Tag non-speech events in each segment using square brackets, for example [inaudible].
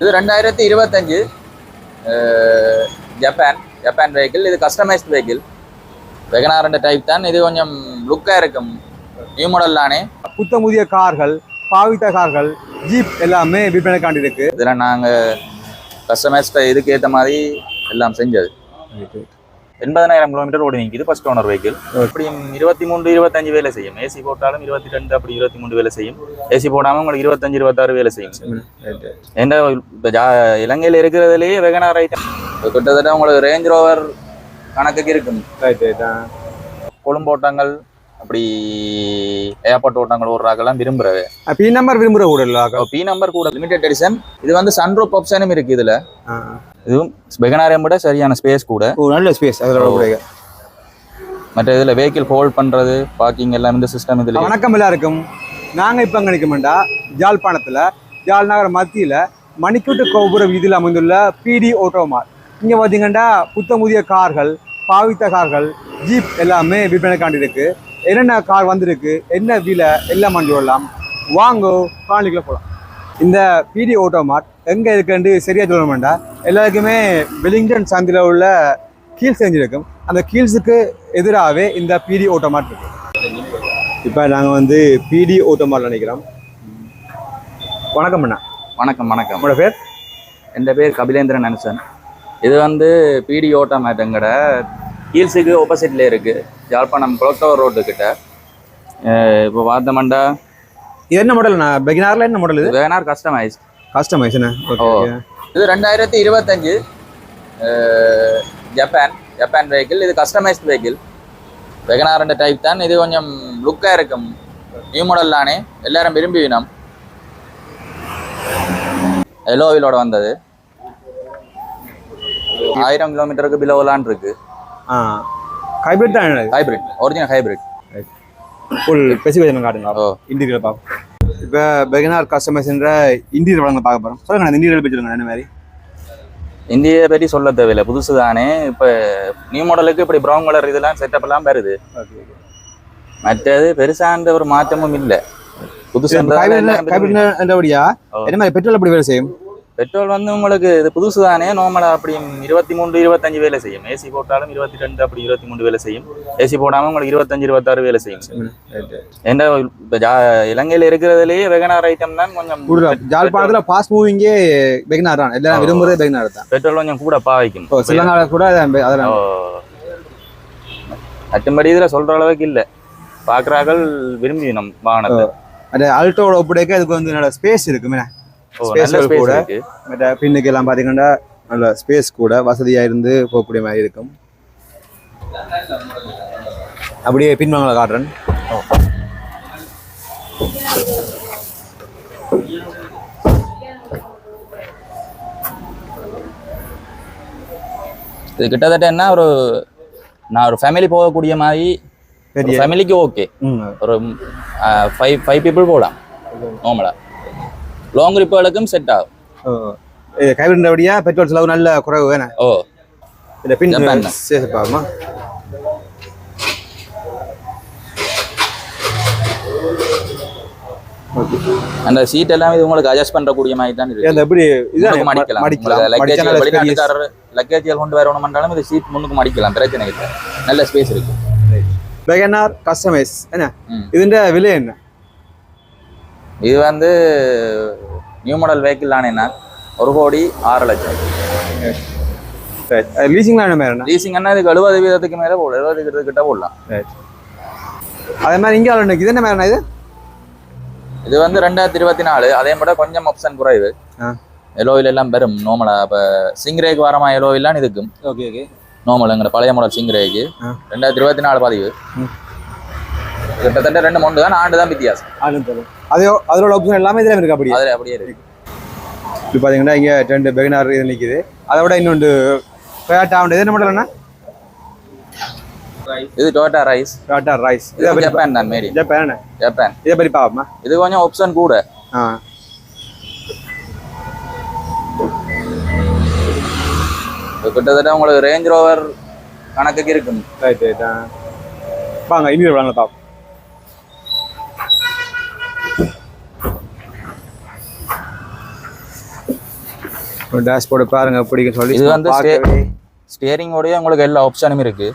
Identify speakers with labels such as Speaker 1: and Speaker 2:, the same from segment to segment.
Speaker 1: இது ரெண்டாயிரத்தி இருபத்தஞ்சு ஜப்பான் ஜப்பான் வெஹிக்கிள் இது கஸ்டமைஸ்ட் வெஹிக்கிள் வெகனாரண்ட டைப் தான். இது கொஞ்சம் லுக்காக இருக்கும். நியூ மாடல் தானே.
Speaker 2: புதிய கார்கள் பாவித்த கார்கள் ஜீப் எல்லாமே விற்பனைக்காண்டி இருக்கு.
Speaker 1: இதில் நாங்கள் கஸ்டமைஸ்ட் இதுக்கு ஏற்ற மாதிரி எல்லாம் செஞ்சது. எண்பதனாயிரம் கிலோமீட்டர் ஓடி நிற்கிது ஃபர்ஸ்ட் ஓனர் வெஹிக்கிள் இப்படியும் இருபத்தி மூன்று இருபத்தஞ்சு வேலை செய்யும். ஏசி போட்டாலும் இருபத்தி ரெண்டு அப்படி இருபத்தி மூணு வேலை செய்யும். ஏசி போடாமல் உங்களுக்கு இருபத்தஞ்சு இருபத்தாறு வேலை செய்யும். என்ன இலங்கையில் இருக்கிறதுலேயே வெகனார் ஐட்டம் கிட்டத்தட்ட உங்களுக்கு ரேஞ்ச் ரோவர் கணக்குக்கு இருக்கும். கொழும்பு ஓட்டங்கள் அப்படி ஏர்போர்ட் ஓட்டங்கள் ஓடுறாங்கெல்லாம் விரும்புறவே.
Speaker 2: பி நம்பர் விரும்புற கூட இல்ல
Speaker 1: பி நம்பர் கூட. லிமிடெட் எடிஷன் இது வந்து சன்ரூப் ஆப்ஷனும் இருக்கு இதுல. இதுவும் வெகனாரியம் விட சரியான ஸ்பேஸ் கூட.
Speaker 2: நல்ல ஸ்பேஸ் அதோட கூட
Speaker 1: மற்ற இதுல வெஹிக்கிள் ஹோல்ட் பண்றது பார்க்கிங் எல்லாம் இந்த சிஸ்டம் இதுல.
Speaker 2: வணக்கம் எல்லாருக்கும். நாங்க இப்ப எங்க நிற்கமெண்டா ஜாழ்ப்பாணத்துல ஜாழ் நகர மத்தியில மணிக்கூட்டு கோபுர வீதியில் அமைந்துள்ள பிடி ஆட்டோமார் இங்க பாத்தீங்கன்னா புத்தம் புதிய கார்கள் பாவித்த கார்கள் ஜீப் எல்லாமே விற்பனைக்காண்டி இருக்கு என்னென்ன கார் வந்திருக்கு என்ன விலை எல்லாம் மண்டி வரலாம் வாங்கோ காணிக்குள்ள போகலாம் இந்த பிடி ஆட்டோமார்ட் எங்க இருக்குன்னு சரியா சொல்ல வேண்டாம். எல்லாருக்குமே வெலிங்டன் சந்தில உள்ள கீழ் செஞ்சிருக்கும். அந்த கீழ்ஸுக்கு எதிராகவே இந்த பிடி ஆட்டோமார்ட் இருக்கு. இப்போ நாங்கள் வந்து பிடி ஆட்டோமார்ட் நினைக்கிறோம் வணக்கம் அண்ணா.
Speaker 1: வணக்கம் வணக்கம்.
Speaker 2: உங்களோட பேர்?
Speaker 1: என் பேர்? கபிலேந்திரன் அனுசன் இது வந்து பிடி ஓட்டா மேட்டங்கட ஹீல்ஸுக்கு ஆப்போசிட்ல இருக்கு. யாழ்ப்பாணம் குளத்தவர் ரோட்டு கிட்ட. அஹ் இப்போ பார்த்தோம்னா
Speaker 2: இது என்ன மாடல் நான் பெகினாரில் என்ன மாடல் இது?
Speaker 1: வேனார் கஸ்டமைஸ்
Speaker 2: கஸ்டமைஸ் என்ன
Speaker 1: ஓ. இது ரெண்டாயிரத்தி இருபத்தஞ்சு ஜப்பான் ஜப்பான் வெஹிக்கிள் இது கஸ்டமைஸ்ட் வெஹிக்கிள் வெகனாரண்ட டைப் தான். இது கொஞ்சம் லுக்காக இருக்கும். நியூ மாடல் தானே. எல்லாரும் விரும்பினோம் எலோவிலோட வந்தது. ஆயிரம் கிலோமீட்டருக்கு பிலோலான் இருக்கு.
Speaker 2: ஹைபிரிட் தான்
Speaker 1: hybrid original hybrid
Speaker 2: full specification காட்டுங்க.
Speaker 1: ஓ.
Speaker 2: இன்டீரியல் பார்ப்போம். இப்போ பெகினார் கஸ்டமைஸ்ன்ற இன்டீரியல் வழங்க பார்க்க போகிறோம் சொல்லுங்க அந்த இன்டீரியல் பற்றி சொல்லுங்க என்ன மாதிரி?
Speaker 1: இந்தியை பற்றி சொல்ல தேவையில்லை புதுசு தானே இப்போ நியூ மாடலுக்கு இப்படி ப்ரௌன் கலர் இதெல்லாம் செட்டப் எல்லாம் வருது. மற்றது பெருசாந்த ஒரு மாற்றமும் இல்லை. புதுசு.
Speaker 2: என்ன மாதிரி பெட்ரோல் எப்படி வேலை செய்யும்?
Speaker 1: பெட்ரோல் வந்து உங்களுக்கு இது புதுசு தானே நார்மலா அப்படி இருபத்தி மூன்று இருபத்தஞ்சு வேலை செய்யும். ஏசி போட்டாலும் இருபத்தி ரெண்டு அப்படி இருபத்தி மூணு வேலை செய்யும். ஏசி போடாம உங்களுக்கு இருபத்தஞ்சு இருபத்தாறு வேலை செய்யும். ஏன்னா இப்போ ஜா இலங்கையில இருக்கிறதுலேயே வெகனார் ஐட்டம் தான் கொஞ்சம்
Speaker 2: ஜாழ்ப்பாணத்தில் ஃபாஸ்ட் மூவிங்கே பெகினார் தான். எல்லாம்
Speaker 1: ஓ.
Speaker 2: விரும்புறது பெகினார் தான்.
Speaker 1: பெட்ரோல் கொஞ்சம் கூட பாவிக்கும்.
Speaker 2: ஓ சில நாள் கூட அதெல்லாம்
Speaker 1: மற்றபடி இதுல சொல்ற அளவுக்கு இல்ல. பாக்குறார்கள் விரும்பி நம் வாகனத்தை
Speaker 2: அந்த அல்ட்டோட ஒப்படைக்க அதுக்கு வந்து நல்ல ஸ்பேஸ் இருக்கு space கூட. மற்ற பின்னுக்கு எல்லாம் பார்த்தீங்கன்னா நல்ல ஸ்பேஸ் கூட வசதியாக இருந்து போகக்கூடிய மாதிரி இருக்கும். அப்படியே பின்வாங்கல காட்டுறேன்.
Speaker 1: இது கிட்டத்தட்ட என்ன ஒரு நான் ஒரு ஃபேமிலி போகக்கூடிய மாதிரி ஃபேமிலிக்கு ஓகே ஒரு ஃபைவ் ஃபைவ் பீப்புள் போகலாம். நார்மலா லாங் ட்ரிப்புகளுக்கும் செட் ஆகும்.
Speaker 2: இது கைவிடுறபடியா பெட்ரோல் செலவு நல்ல குறைவு வேணே
Speaker 1: ஓ.
Speaker 2: இந்த பின் பாருமா
Speaker 1: அந்த சீட் எல்லாமே இது உங்களுக்கு அட்ஜஸ்ட் பண்றக்கூடிய மாதிரி தான் இருக்கு.
Speaker 2: எப்படி இதான்?
Speaker 1: மடிக்கலாம். லக்கேஜ். வெளிநாட்டுக்காரர் லக்கேஜ் கொண்டு வரணும்னாலும் இது சீட் முன்னுக்கு மடிக்கலாம். பிரச்சனை இல்லை. நல்ல ஸ்பேஸ் இருக்கு.
Speaker 2: வெகனார் கஸ்டமைஸ் என்ன. இதுன்ற விலை என்ன?
Speaker 1: இது வந்து நியூ மாடல் வெஹிக்கிள் ஆனேன்னா ஒரு கோடி ஆறு லட்சம்.
Speaker 2: மாதிரி
Speaker 1: லீசிங் என்ன இதுக்கு எழுபது வீதத்துக்கு மேல போடலாம் எழுபது கிட்ட போடலாம்.
Speaker 2: அதே மாதிரி இங்கே இது என்ன மாதிரி இது?
Speaker 1: இது வந்து ரெண்டாயிரத்தி இருபத்தி நாலு அதே விட கொஞ்சம் ஆப்ஷன் குறைவு. எலோவில் எல்லாம் பெரும். நார்மலா இப்போ சிங்ரேக்கு வரமா எலோவில்லாம் இதுக்கும்.
Speaker 2: ஓகே ஓகே
Speaker 1: நார்மல் எங்கட பழைய மாடல் சிங்ரேக்கு
Speaker 2: ஆ.
Speaker 1: ரெண்டாயிரத்தி இருபத்தி நாலு பதிவு. கிட்டத்தட்ட ரெண்டு மூணு தான் ஆண்டு தான் வித்தியாசம்
Speaker 2: அது அதோட ஆப்ஷன் எல்லாமே இதில் இருக்கு அப்படியே.
Speaker 1: அதுல அப்படியே இருக்கு.
Speaker 2: இப்போ பார்த்தீங்கன்னா இங்கே ரெண்டு பெகனார் இது நிற்கிது அதை விட இன்னொன்று டொயாட்டா இது என்ன மாடல்
Speaker 1: இது டொயோட்டா ரைஸ்
Speaker 2: டொயாட்டா ரைஸ்
Speaker 1: இது ஜப்பான் தான் மேடி
Speaker 2: ஜப்பான்
Speaker 1: ஜப்பான்
Speaker 2: இதை பற்றி பார்ப்போமா?
Speaker 1: இது கொஞ்சம் ஆப்ஷன் கூட.
Speaker 2: ஆ.
Speaker 1: கிட்டத்தட்ட உங்களுக்கு ரேஞ்ச் ரோவர் கணக்குக்கு இருக்கும்.
Speaker 2: ரைட் ரைட் வாங்க இன்னொரு வாங்க பார்ப்போம். டேஷ்போர்டு பாருங்க பிடிக்கும் சொல்லி
Speaker 1: இது வந்து ஸ்டியரிங்கோடய உங்களுக்கு எல்லா ஆப்ஷனும் இருக்கு.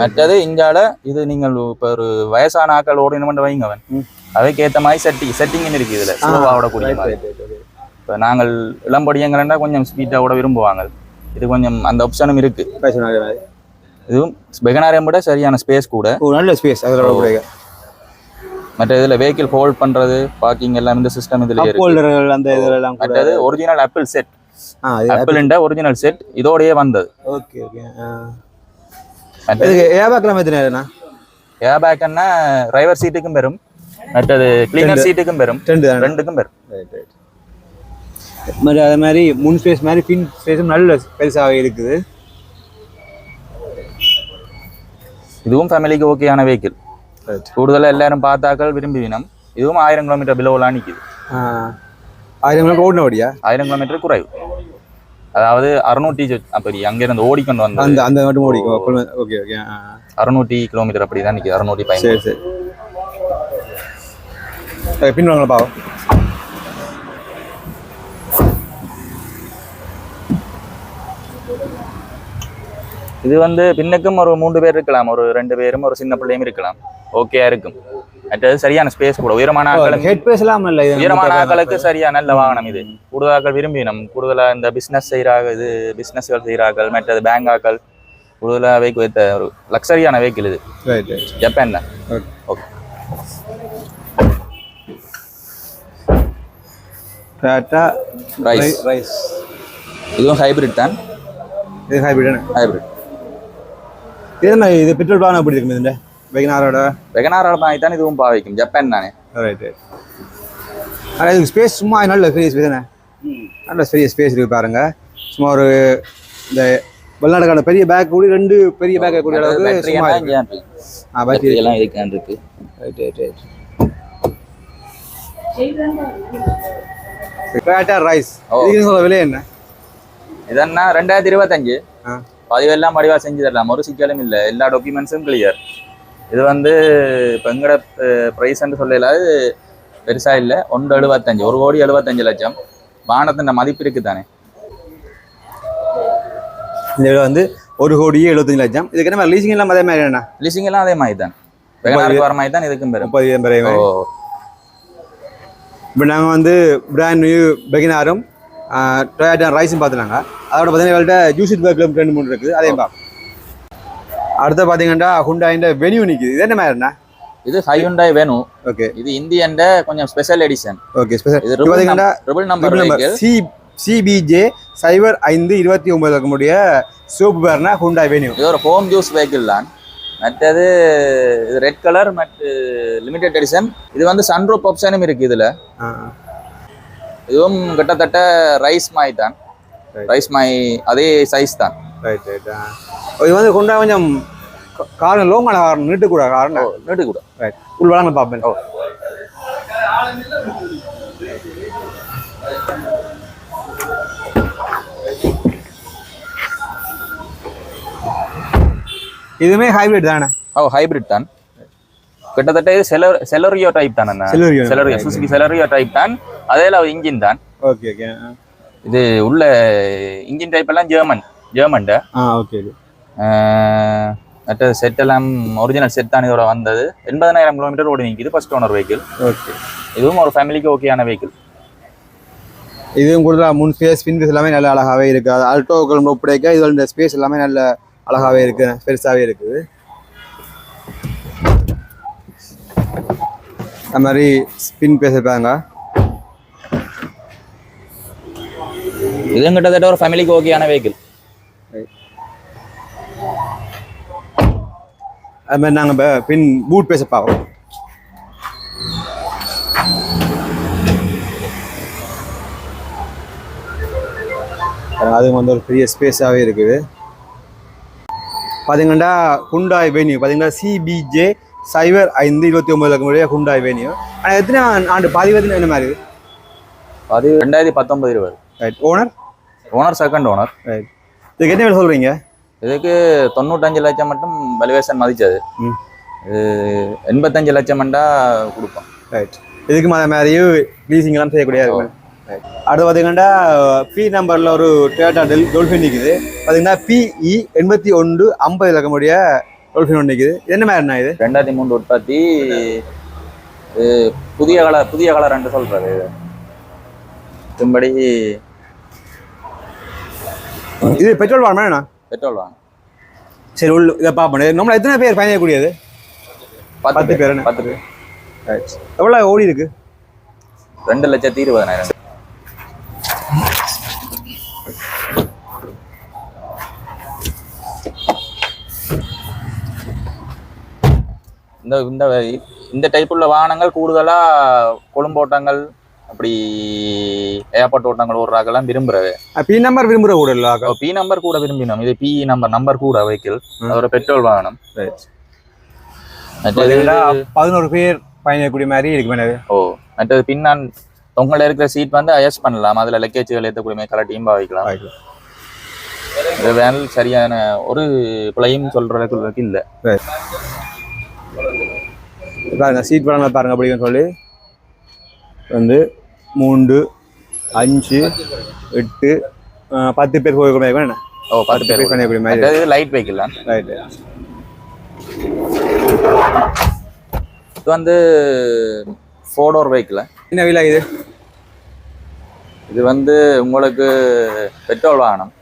Speaker 1: மற்றது இங்கால இது நீங்கள் இப்போ ஒரு வயசான ஆக்கள் ஓடணும் வைங்க அவன்.
Speaker 2: ம்.
Speaker 1: அதுக்கு ஏத்த மாதிரி செட்டிங் செட்டிங் இருக்கு இதுல ஸ்லோவா ஓடக்கூடிய இப்போ நாங்கள் இளம்படியங்கள்னா கொஞ்சம் ஸ்பீட்டாக கூட விரும்புவாங்க. இது கொஞ்சம் அந்த ஆப்ஷனும் இருக்கு. இதுவும் பெகனாரியம் விட சரியான ஸ்பேஸ் கூட.
Speaker 2: நல்ல ஸ்பேஸ் பிடிக்கும்
Speaker 1: மற்ற இதுல வெஹிக்கிள் ஹோல்ட் பண்றது பார்க்கிங் எல்லாம் இந்த சிஸ்டம் இதுல இருக்கு.
Speaker 2: அந்த இதெல்லாம் கூட.
Speaker 1: மற்றது ஒரிஜினல் ஆப்பிள் செட்
Speaker 2: ஆ இது
Speaker 1: ஆப்பிள் ஒரிஜினல் செட் இதோடயே வந்தது
Speaker 2: ஓகே ஓகே இதுக்கு ஏபாக்கெல்லாம் எத்தனை
Speaker 1: ஏர் பேக்னா டிரைவர் சீட்டுக்கும் பெறும் மற்றது கிளீனர் சீட்டுக்கும் பெறும்
Speaker 2: ரெண்டு
Speaker 1: ரெண்டுக்கும் பெறும்
Speaker 2: ரைட் ரைட் மாதிரி அதே மாதிரி முன் ஸ்பேஸ் மாதிரி பின் ஸ்பேஸும் நல்ல பெருசாக இருக்குது
Speaker 1: இதுவும் ஃபேமிலிக்கு ஓகேயான வெஹிக்கிள்
Speaker 2: ரைட்
Speaker 1: கூடுதலா எல்லாரும் பார்த்தாக்கள் விரும்பிவினம் இதுவும் ஆயிரம் கிலோமீட்டர் பிலோலாம் நிக்குது
Speaker 2: ஆயிரம் கிலோமீட்டர் ஓடினபடியா
Speaker 1: ஆயிரம் கிலோமீட்டர் குறைவு அதாவது அறுநூற்றி அப்படி அங்கிருந்து ஓடிக்கொண்டு வந்தது
Speaker 2: அந்த அந்த மட்டும் ஓடிக்கும் ஓகே ஓகே
Speaker 1: அறுநூற்றி கிலோமீட்டர் அப்படி தான் நிற்கிது அறுநூற்றி பயன்
Speaker 2: சரி சரி சரி, பின் வாங்க பாவம்.
Speaker 1: இது வந்து பின்னுக்கும் ஒரு மூன்று பேர் இருக்கலாம். ஒரு ரெண்டு பேரும் ஒரு சின்ன பிள்ளையும் இருக்கலாம். ஓகேயா இருக்கும். மற்றது சரியான ஸ்பேஸ் கூட. உயரமான
Speaker 2: இது
Speaker 1: உயரமான ஆக்களுக்கு சரியா நல்ல வாகனம் இது. கூடுதலாக்கள் விரும்பினோம். கூடுதலா இந்த பிசினஸ் செய்கிறாங்க இது பிசினஸ்கள் செய்கிறார்கள் மற்றது பேங்க் ஆக்கள் கூடுதலா வெஹிக்கிள் வைத்த ஒரு லக்ஸரியான வெஹிக்கிள் இது. ஜப்பான் தான்
Speaker 2: ஓகே டாட்டா
Speaker 1: ரைஸ்
Speaker 2: ரைஸ்
Speaker 1: இதுவும் ஹைபிரிட் தான்.
Speaker 2: இது ஹைபிரிட்
Speaker 1: ஹைபிரிட்
Speaker 2: என்ன இது பெட்ரோல் பானம் எப்படி இருக்கும் இதுண்ட வெகனாரோட?
Speaker 1: வெகனாரோட மாதிரி தான் இதுவும் பாவிக்கும் ஜப்பான் தானே.
Speaker 2: ரைட் ஆனால் இதுக்கு ஸ்பேஸ் சும்மா நல்ல பெரிய ஸ்பேஸ் தானே? நல்ல பெரிய ஸ்பேஸ் இருக்கு பாருங்க. சும்மா ஒரு இந்த வெளிநாடுக்கான பெரிய பேக் கூட ரெண்டு பெரிய பேக் கூடிய அளவுக்கு சும்மா இருக்கு. ஆ பேட்டரி
Speaker 1: எல்லாம் இருக்கு.
Speaker 2: ரைட் ரைட் ரைட் பேட்டா ரைஸ். இதுக்கு சொல்ல விலை என்ன?
Speaker 1: இதன்னா ரெண்டாயிரத்தி இருபத்தஞ்சு.
Speaker 2: ஆ.
Speaker 1: பதிவெல்லாம் படிவா செஞ்சு தரலாம். ஒரு சிக்கலும் இல்லை. எல்லா டாக்குமெண்ட்ஸும் கிளியர் இது வந்து இப்போ எங்கட ப்ரைஸ்ன்னு சொல்லல. பெருசா இல்லை. ஒன்று எழுபத்தஞ்சு. ஒரு கோடி எழுபத்தஞ்சு லட்சம். வாகனத்தின் மதிப்பு இருக்கு தானே.
Speaker 2: இந்த விலை வந்து ஒரு கோடியே எழுபத்தஞ்சு லட்சம். இதுக்கு என்ன லீசிங் எல்லாம் அதே மாதிரி என்ன
Speaker 1: லீசிங் எல்லாம் அதே மாதிரி தான். வெகனாருக்கு வர மாதிரி தான் இதுக்கும் பெறும்
Speaker 2: முப்பது இப்போ நாங்கள் வந்து பிராண்ட் நியூ பெகினாரும் டொயாட்டா ரைஸும் பார்த்துனாங்க அதோட பார்த்தீங்கன்னா எங்கள்கிட்ட ஜூசிட் பேக்கில் ரெண்டு மூணு இருக்குது. அதையும் பார்ப்போம். அடுத்து பார்த்தீங்கன்னா ஹுண்டாயின் வெனியூ நிற்குது இது என்ன மாதிரிண்ணா
Speaker 1: இது ஹையுண்டாய் வேணும்
Speaker 2: ஓகே
Speaker 1: இது இந்தியன்ட கொஞ்சம் ஸ்பெஷல் எடிஷன்
Speaker 2: ஓகே ஸ்பெஷல்
Speaker 1: இது
Speaker 2: பார்த்தீங்கன்னா
Speaker 1: நம்பர்
Speaker 2: சி சிபிஜே சைபர் ஐந்து இருபத்தி ஒன்பது இருக்கக்கூடிய சோப்பு பேர்னா ஹுண்டாய் வெனியூ
Speaker 1: இது ஒரு ஹோம் ஜூஸ் வெஹிக்கிள் தான். மற்றது இது ரெட் கலர் மற்ற லிமிடெட் எடிஷன் இது வந்து சன்ரூப் ஆப்ஷனும் இருக்கு இதுல. இதுவும் கிட்டத்தட்ட ரைஸ் மாய் தான். ரைஸ் மாய் அதே சைஸ் தான்.
Speaker 2: ரைட் ரைட் இது வந்து ஹுண்டா கொஞ்சம் காரணம் லோங்கான காரணம் நீட்டு கூட காரணம்.
Speaker 1: நீட்டு கூட
Speaker 2: ரைட் உள் வளங்க பார்ப்பேன்.
Speaker 1: ஓ.
Speaker 2: இதுவுமே ஹைபிரிட் தானே?
Speaker 1: ஓ ஹைபிரிட் தான். கிட்டத்தட்ட இது செலர் செலரியோ டைப் தான். செலரியோ சுசுகி செலரியோ டைப் தான். அதே இன்ஜின் தான்.
Speaker 2: ஓகே ஓகே
Speaker 1: இது உள்ள இன்ஜின் டைப் எல்லாம் ஜெர்மன் ஜெர்மன்ட
Speaker 2: ஆ ஓகே
Speaker 1: மற்ற செட் எல்லாம் ஒரிஜினல் செட் தான் இதோட வந்தது. எண்பதனாயிரம் கிலோமீட்டர் ஓடி நிற்கிது ஃபர்ஸ்ட் ஓனர் வெஹிக்கிள்
Speaker 2: ஓகே
Speaker 1: இதுவும் ஒரு ஃபேமிலிக்கு ஓகேயான வெஹிக்கிள்
Speaker 2: இதுவும் கூட முன் ஸ்பேஸ் பின் ஸ்பேஸ் எல்லாமே நல்ல அழகாவே இருக்கு. அது அல்டோக்கள் ஒப்படைக்க இதோட ஸ்பேஸ் எல்லாமே நல்ல அழகாவே இருக்கு பெருசாவே இருக்குது. அது மாதிரி ஸ்பின் பேசிருப்பாங்க
Speaker 1: இதுவும் கிட்டத்தட்ட ஒரு ஃபேமிலிக்கு ஓகேயான வெஹிக்கிள்
Speaker 2: அது மாதிரி நாங்கள் பின் பூட் பேச பார்ப்போம் அது வந்து ஒரு பெரிய ஸ்பேஸாகவே இருக்குது. பார்த்தீங்கன்னா ஹுண்டாய் வென்யூ பார்த்தீங்கன்னா சிபிஜே சைபர் ஐந்து இருபத்தி ஒன்பது இருக்கக்கூடிய ஹுண்டாய் வென்யூ ஆனால் எத்தனை ஆண்டு பதிவத்தின என்ன மாதிரி?
Speaker 1: அது ரெண்டாயிரத்தி பத்தொன்பது இருபது.
Speaker 2: Right owner
Speaker 1: owner second owner
Speaker 2: right இதுக்கு என்ன வேலை சொல்கிறீங்க
Speaker 1: இதுக்கு தொண்ணூத்தஞ்சு லட்சம் மட்டும் வேல்யூவேஷன் மதிச்சது. இது எண்பத்தஞ்சு லட்சம் மண்டா கொடுப்போம்.
Speaker 2: ரைட் இதுக்கு அதே மாதிரியும் லீசிங் எல்லாம் செய்யக்கூடிய இருக்கும் அடுத்து பார்த்தீங்கன்னா பி நம்பரில் ஒரு டேட்டா டெல் டொல்ஃபின் நிற்குது பார்த்தீங்கன்னா பிஇ எண்பத்தி ஒன்று ஐம்பது இலக்கமுடைய டொல்ஃபின் நிற்குது என்ன மாதிரிண்ணா இது?
Speaker 1: ரெண்டாயிரத்தி மூணு உற்பத்தி புதிய கலர் புதிய கலர் என்று சொல்றது இது. இதுபடி
Speaker 2: இது பெட்ரோல் வாங்கணும்ண்ணா
Speaker 1: பெட்ரோல் வாங்க
Speaker 2: சரி உள்ள இதை பார்ப்போம். நம்மள எத்தனை பேர் பயணிக்கக்கூடியது? பத்து பேர்?
Speaker 1: பத்து பேர்.
Speaker 2: எவ்வளோ ஓடி இருக்கு?
Speaker 1: ரெண்டு லட்சத்தி இருபதாயிரம். இந்த இந்த இந்த டைப் உள்ள வாகனங்கள் கூடுதலா கொழும்பு ஓட்டங்கள் அப்படி ஏர்போர்ட் ஓட்டங்கள் ஓடுறாங்கெல்லாம் விரும்புறது.
Speaker 2: பி நம்பர் விரும்புகிற கூட இல்லை?
Speaker 1: பி நம்பர் கூட விரும்பினோம். இது பி நம்பர் நம்பர் கூட வெஹிக்கிள் ஒரு பெட்ரோல் வாகனம்.
Speaker 2: பதினோரு பேர் பயணிக்கக்கூடிய மாதிரி இருக்கு
Speaker 1: ஓ மற்றது பின்னான் தொங்கல இருக்கிற சீட் வந்து அட்ஜஸ்ட் பண்ணலாம். அதுல லக்கேஜ்கள் ஏற்றக்கூடிய கலர் பாவிக்கலாம் இந்த வேன் சரியான ஒரு பிழையும் சொல்ற அளவுக்கு இல்ல
Speaker 2: பாருங்க சீட் படங்களை பாருங்க அப்படின்னு சொல்லி. வந்து மூன்று அஞ்சு எட்டு பத்து பேர் மாதிரி என்ன?
Speaker 1: ஓ பத்து பேர்
Speaker 2: பயணிக்கக்கூடிய மாதிரி.
Speaker 1: லைட் வெஹிக்கிள் தான்
Speaker 2: ரைட்டு
Speaker 1: இது வந்து ஃபோடோர் வெஹிக்கிள்
Speaker 2: என்ன விலை இது?
Speaker 1: இது வந்து உங்களுக்கு பெட்ரோல் வாகனம்.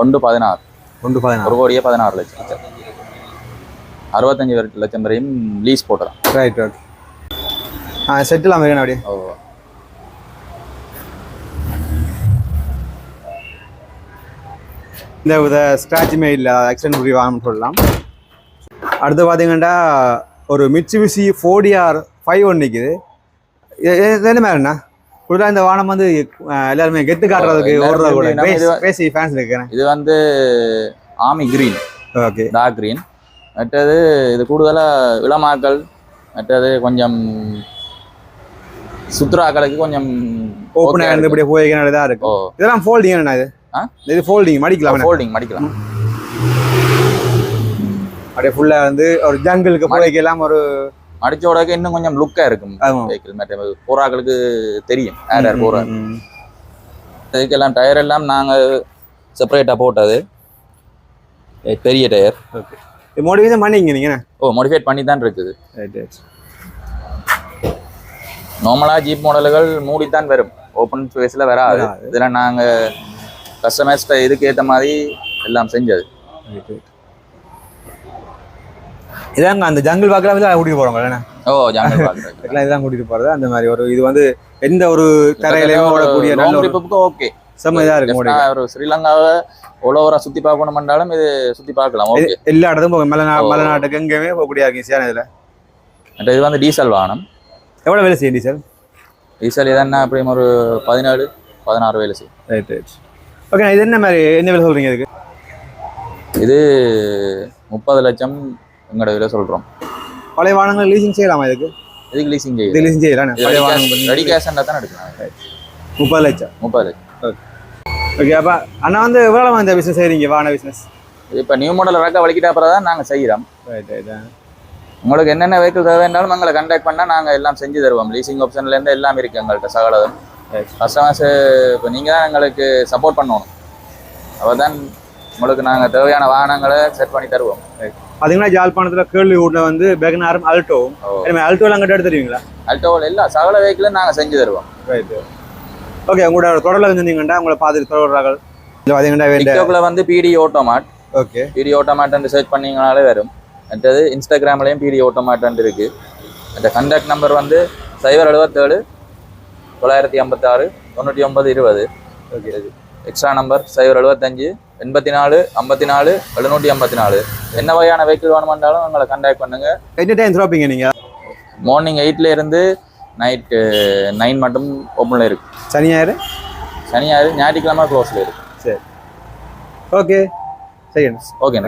Speaker 1: ஒன்று பதினாறு.
Speaker 2: ஒன்று பதினாறு.
Speaker 1: ஒரு கோடியே பதினாறு லட்சம். அறுபத்தஞ்சு லட்சம் வரையும் லீஸ் போட்டுறோம்
Speaker 2: ரைட் ரைட் ஆ செட்டில் வேணும் அப்படியே.
Speaker 1: ஓ.
Speaker 2: இந்த வித ஸ்க்ராட்சுமே இல்லை ஆக்சிடென்ட் ஃப்ரீ வாங்கணும்னு சொல்லலாம். அடுத்து பார்த்தீங்கன்னா ஒரு மிட்சுபிசி ஃபோர்டிஆர் ஃபைவ் ஒன் நிற்குது என்ன மாதிரிண்ணா? கூடுதலாக இந்த வானம் வந்து எல்லாருமே கெத்து காட்டுறதுக்கு ஓடுறது கூட. பேசி ஃபேன்ஸ் இருக்கிறேன்.
Speaker 1: இது வந்து ஆமி கிரீன்
Speaker 2: ஓகே
Speaker 1: டார்க் கிரீன் மற்றது இது கூடுதலாக இளமாக்கள் மற்றது கொஞ்சம் சுற்றுலாக்களுக்கு கொஞ்சம்
Speaker 2: ஓப்பனாக
Speaker 1: okay-ஆ
Speaker 2: இருந்து
Speaker 1: இருக்கு.
Speaker 2: இப்படியே போய்க்கிறனால தான் இருக்கு.
Speaker 1: ஓ.
Speaker 2: இதெல்லாம் ஃபோல்டிங் என்ன இது?
Speaker 1: ஆ?
Speaker 2: இது ஃபோல்டிங் மடிக்கலாம்
Speaker 1: ஃபோல்டிங் மடிக்கலாம்.
Speaker 2: அப்படியே ஃபுல்லாக வந்து ஒரு ஜங்கிளுக்கு போய்க்கலாம் ஒரு
Speaker 1: மடிச்சோடக்கு இன்னும் கொஞ்சம் லுக்கா இருக்கும். வெஹிக்கிள் மற்ற போறாக்களுக்கு தெரியும். யார் யார். இதுக்கெல்லாம் டயர் எல்லாம் நாங்க செப்பரேட்டா போட்டது. பெரிய டயர்
Speaker 2: இது மோடிஃபிகேஷன் பண்ணிங்க நீங்க
Speaker 1: ஓ மாடிஃபைட் பண்ணி தான் இருக்குது.
Speaker 2: ரைட் ரைட்
Speaker 1: நார்மலா ஜீப் மாடல்கள் மூடித்தான் வரும். ஓப்பன் ஸ்பேஸ்ல வராது. இதுல நாங்க கஸ்டமைஸ்ட இதுக்கு ஏத்த மாதிரி எல்லாம் செஞ்சது.
Speaker 2: இதாங்க அந்த ஜங்கிள் பார்க்கலாம் வந்து கூட்டிட்டு போறோம்
Speaker 1: ஓ ஜாங்கல் பாக்குறது [laughs]
Speaker 2: எல்லாம் இதான் கூட்டிட்டு போறது. அந்த மாதிரி ஒரு இது வந்து எந்த ஒரு தரையிலையும் ஓடக்கூடிய
Speaker 1: ஓகே
Speaker 2: செம்ம இதா இருக்கு மோடி
Speaker 1: ஒரு ஸ்ரீலங்காவை ஓலோவரா சுத்தி பார்க்கணும்னாலும் இது சுத்தி பார்க்கலாம் ஓகே.
Speaker 2: எல்லா இடத்தும் போகும் மலை
Speaker 1: ஓ.
Speaker 2: மலை நாட்டுக்கு எங்கேயுமே போகக்கூடிய இருக்கு ஈஸியான இதுல.
Speaker 1: மற்ற இது வந்து டீசல் வாகனம்.
Speaker 2: எவ்வளவு வேலை செய்யும் சார்
Speaker 1: டீசல் இதென்ன அப்படியும் ஒரு பதினேழு பதினாறு வேலை செய்யும்.
Speaker 2: ரைட் ரைட் ஓகே இது என்ன மாதிரி என்ன வேலை சொல்றீங்க இதுக்கு?
Speaker 1: இது முப்பது லட்சம் எங்களோட விலை சொல்றோம்.
Speaker 2: பழைய வாகனங்கள் லீசிங் செய்யலாமா இதுக்கு?
Speaker 1: இதுக்கு லீசிங் செய்யுது
Speaker 2: லீசிங் செய்யலாம் பழைய வாகனம்
Speaker 1: ரெடி கேஷ் தான் எடுக்கலாம்.
Speaker 2: முப்பது லட்சம்.
Speaker 1: முப்பது லட்சம்.
Speaker 2: ஓகே அப்ப அண்ணா வந்து எவ்வளவு இந்த பிசினஸ் செய்றீங்க? வாகன பிசினஸ்
Speaker 1: இப்போ நியூ மாடல் ரக்க வலிக்கிட்ட அப்புறம் தான் நாங்கள் செய்கிறோம்
Speaker 2: ரைட் ரைட்
Speaker 1: உங்களுக்கு என்னென்ன வெஹிக்கிள் தேவைன்னாலும் எங்களை கான்டாக்ட் பண்ணால் நாங்கள் எல்லாம் செஞ்சு தருவோம். லீசிங் ஆப்ஷன்லேருந்து எல்லாம் இருக்குது எங்கள்கிட்ட சகலதும். கஸ்டமர்ஸ் இப்போ நீங்கள் தான் எங்களுக்கு சப்போர்ட் பண்ணணும். அப்போ தான் உங்களுக்கு நாங்கள் தேவையான வாகனங்களை செட் பண்ணி தருவோம்.
Speaker 2: பாத்தீங்கன்னா ஜாழ்ப்பாணத்துல கேள்வி ஊட்டில் வந்து பெகனாரும் அல்டோவும். அல்டோவில் அங்கிட்ட எடுத்துருவீங்களா?
Speaker 1: அல்டோவில் எல்லா சகல வெஹிக்கிளும் நாங்கள் செஞ்சு தருவோம்.
Speaker 2: ரைட் ஓகே உங்களோட தொடரில் இருந்தீங்கன்னா உங்களை பார்த்துட்டு தொடர்றார்கள். இல்லை பார்த்தீங்கன்னா
Speaker 1: டிக்டாக்ல வந்து பிடி ஓட்டோமாட்
Speaker 2: ஓகே
Speaker 1: பிடி ஓட்டோமாட்னு சர்ச் பண்ணீங்கனாலே வரும். மற்றது இன்ஸ்டாகிராம்லேயும் பிடி ஓட்டோமாட்னு இருக்கு. அந்த கண்டாக்ட் நம்பர் வந்து சைபர் எழுபத்தேழு தொள்ளாயிரத்தி ஐம்பத்தாறு தொண்ணூற்றி ஒன்பது இருபது.
Speaker 2: ஓகே
Speaker 1: எக்ஸ்ட்ரா நம்பர் சைபர் எழுபத்தஞ்சு எண்பத்தி நாலு ஐம்பத்தி நாலு எழுநூற்றி ஐம்பத்தி நாலு. என்ன வகையான வெஹிக்கிள் வேணுமென்றாலும் எங்களை கான்டாக்ட் பண்ணுங்க.
Speaker 2: எந்த டைம் திறப்பீங்க நீங்கள்
Speaker 1: மார்னிங் எயிட்ல இருந்து நைட் நைன் மட்டும் ஓப்பனில் இருக்கு.
Speaker 2: சனி ஞாயிறு
Speaker 1: சனி ஞாயிறு ஞாயிற்றுக்கிழமை க்ளோஸில் இருக்கு.
Speaker 2: சரி. ஓகே சரி
Speaker 1: ஓகே